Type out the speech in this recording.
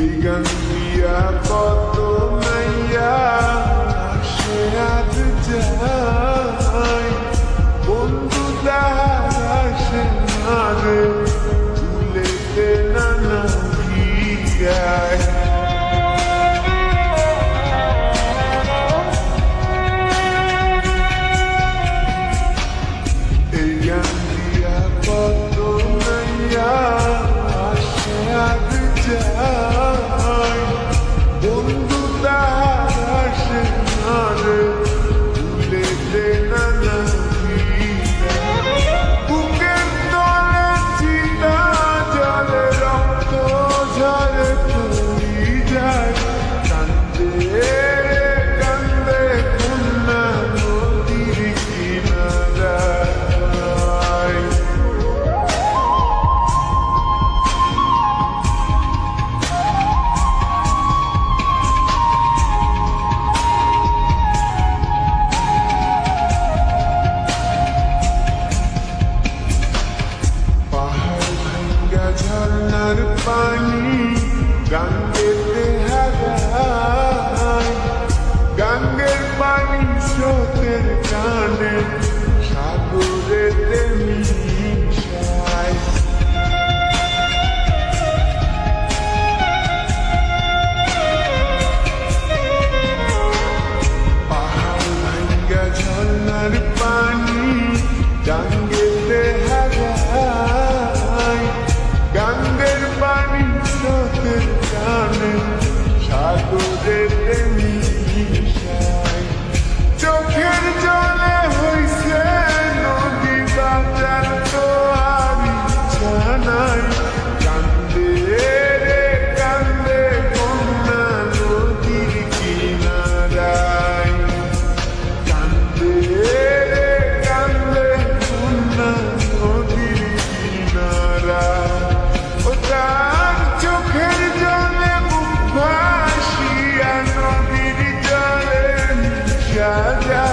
দিগন দিয়া কত মাইয়া সে আজ যাই বন্ধু তাহার আসে না রে তুলেতে না না Gangue yeah, yeah.